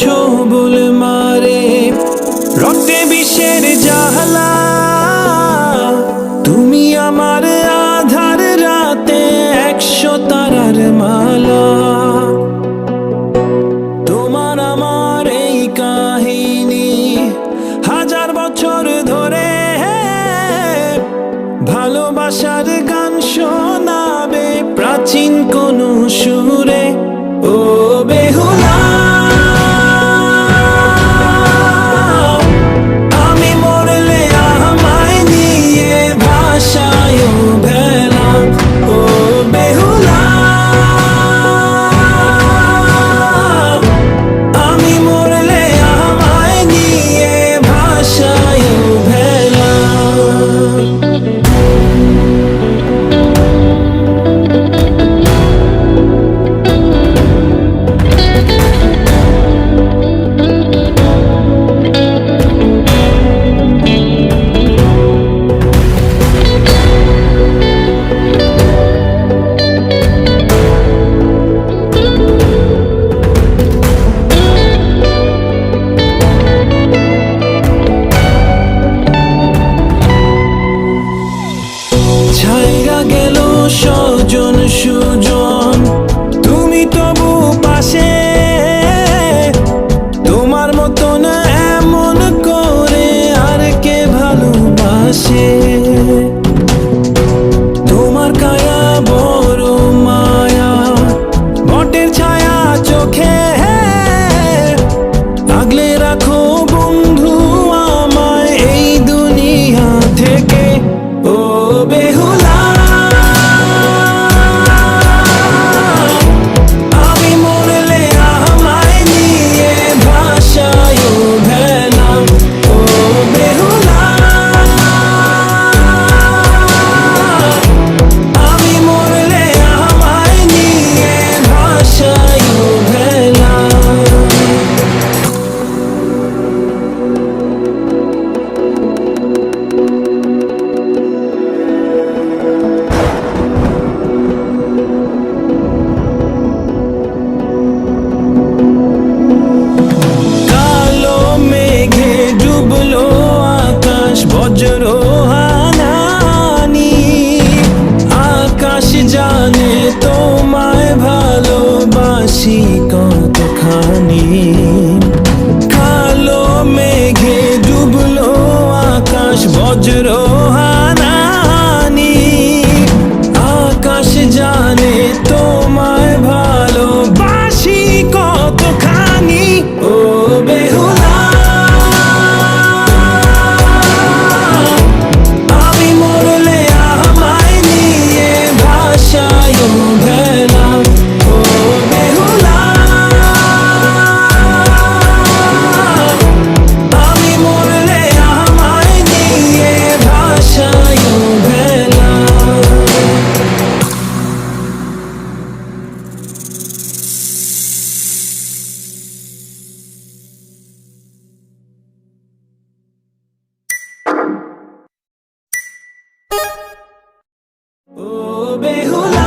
ছোবল মারে। রক্তে জাহলা তুমি আমার আধার রাতে একশো তারার মালা। তোমার আমার এই কাহিনী হাজার বছর ধরে ভালোবাসার গান শোনাবে প্রাচীন কোন সুরে। ও বেহুলা আসে। তোমার মতো না এমন করে আর কে ভালোবাসে? তোমার কায়া বড় মায়া, বটের ছায়া চোখে। আগলে রাখো বন্ধু আমায় এই দুনিয়া থেকে। ও বেহু want you to who behula